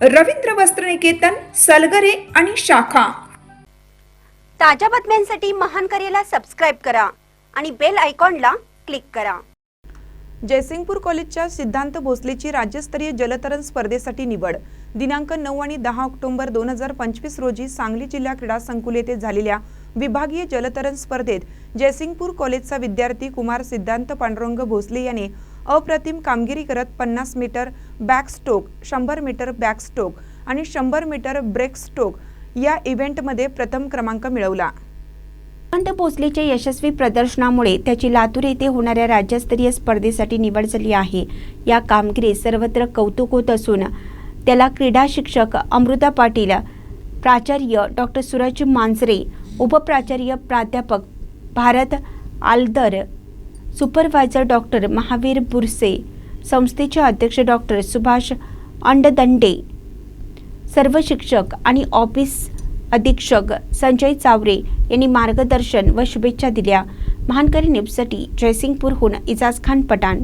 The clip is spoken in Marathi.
रवींद्र वस्त्रनिकेतन सलगरे आणि शाखा. ताज्या बातम्यांसाठी महान करेला सबस्क्राईब करा आणि बेल आयकॉनला क्लिक करा. जयसिंगपूर कॉलेजच्या सिद्धांत भोसलेची राज्यस्तरीय जलतरण स्पर्धेसाठी निवड. दिनांक नऊ आणि दहा ऑक्टोबर दोन हजार पंचवीस रोजी सांगली जिल्हा क्रीडा संकुल येथे झालेल्या विभागीय जलतरण स्पर्धेत जयसिंगपूर कॉलेजचा विद्यार्थी कुमार सिद्धांत पांडुरंग भोसले याने अप्रतिम कामगिरी करत पन्नास मीटर बॅकस्टोक शंभर मीटर बॅकस्टोक आणि शंभर मीटर ब्रेकस्टोक या इव्हेंटमध्ये प्रथम क्रमांक मिळवला. सिद्धांत भोसलेच्या यशस्वी प्रदर्शनामुळे त्याची लातूर येथे होणाऱ्या राज्यस्तरीय स्पर्धेसाठी निवड झाली आहे. या कामगिरीत सर्वत्र कौतुक होत असून त्याला क्रीडा शिक्षक अमृता पाटील प्राचार्य डॉक्टर सूरज मांजरे उपप्राचार्य प्राध्यापक भारत आलदर सुपरवायझर डॉक्टर महावीर बुरसे संस्थेचे अध्यक्ष डॉक्टर सुभाष अंडदंडे सर्व शिक्षक आणि ऑफिस अधीक्षक संजय चावरे यांनी मार्गदर्शन व शुभेच्छा दिल्या. महानकरी न्यूजसाठी जयसिंगपूरहून इजाज खान पठाण.